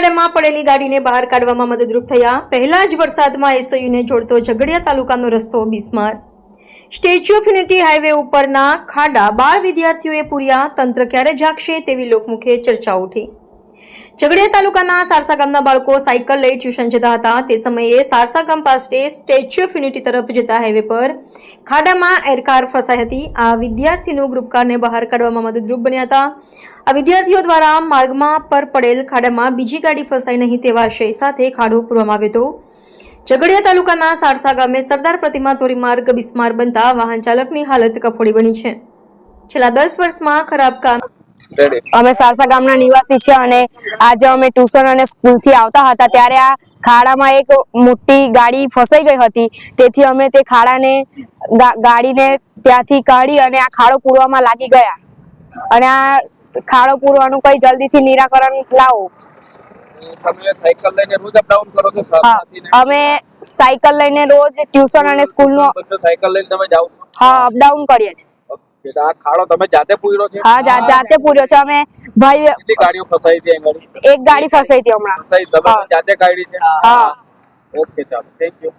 ખાડામાં પડેલી ગાડીને બહાર કાઢવામાં મદદરૂપ થયા. પહેલા જ વરસાદમાં એસઓયુને જોડતો ઝઘડિયા તાલુકાનો રસ્તો બિસ્માર. સ્ટેચ્યુ ઓફ યુનિટી હાઈવે ઉપરના ખાડા બાળ વિદ્યાર્થીઓએ પૂર્યા. તંત્ર ક્યારે જાગશે તેવી લોકમુખે ચર્ચા ઉઠી. ઝઘડિયા તાલુકાના સારસા ગામના બાળકો સાયકલ લઈ ટ્યુશન જતા હતા. તે સમયે સારસા ગામ પાસે સ્ટેચ્યુ ઓફ યુનિટી તરફ જતા હાઈવે પર ખાડામાં એરકાર ફસાઈ હતી. આ વિદ્યાર્થીનું ગ્રુપ બહાર કાઢવામાં મદદરૂપ બન્યા હતા. આ વિદ્યાર્થીઓ દ્વારા માર્ગમાં પર પડેલ ખાડામાં બીજી ગાડી ફસાઈ નહીં તેવા આશય સાથે ખાડો પૂરવામાં આવ્યો હતો. ઝઘડિયા તાલુકાના સારસા ગામે સરદાર પ્રતિમા ધોરીમાર્ગ બિસ્માર બનતા વાહન ચાલકની હાલત કફોડી બની છે. છેલ્લા દસ વર્ષમાં ખરાબ કામ અમે સારસા ગામના નિવાસી છીએ અને આજે અમે ટ્યુશન અને સ્કૂલથી આવતા હતા. ત્યારે આ ખાડામાં એક મોટી ગાડી ફસાઈ ગઈ હતી. તેથી અમે તે ખાડાને ગાડીને ત્યાંથી કાઢી અને આ ખાડો પૂરવામાં લાગી ગયા. અને આ ખાડો પૂરવાનું કઈ જલ્દીથી નિરાકરણ લાવો? અમે સાયકલ લઈને રોજ ટ્યુશન અને સ્કૂલ નો સાયકલ લઈને તમે જાઓ હા અપડાઉન કરીએ છીએ. ખાડો તમે જાતે પૂર્યો છે? હા જાતે પૂર્યો છે. અમે ભાઈ કેટલી ગાડીઓ ફસાઈ હતી એક ગાડી ફસાઈ હતી હમણાં. ફસાઈ તમે જાતે કાઢી છે? હા. ઓકે ચાલો. Thank you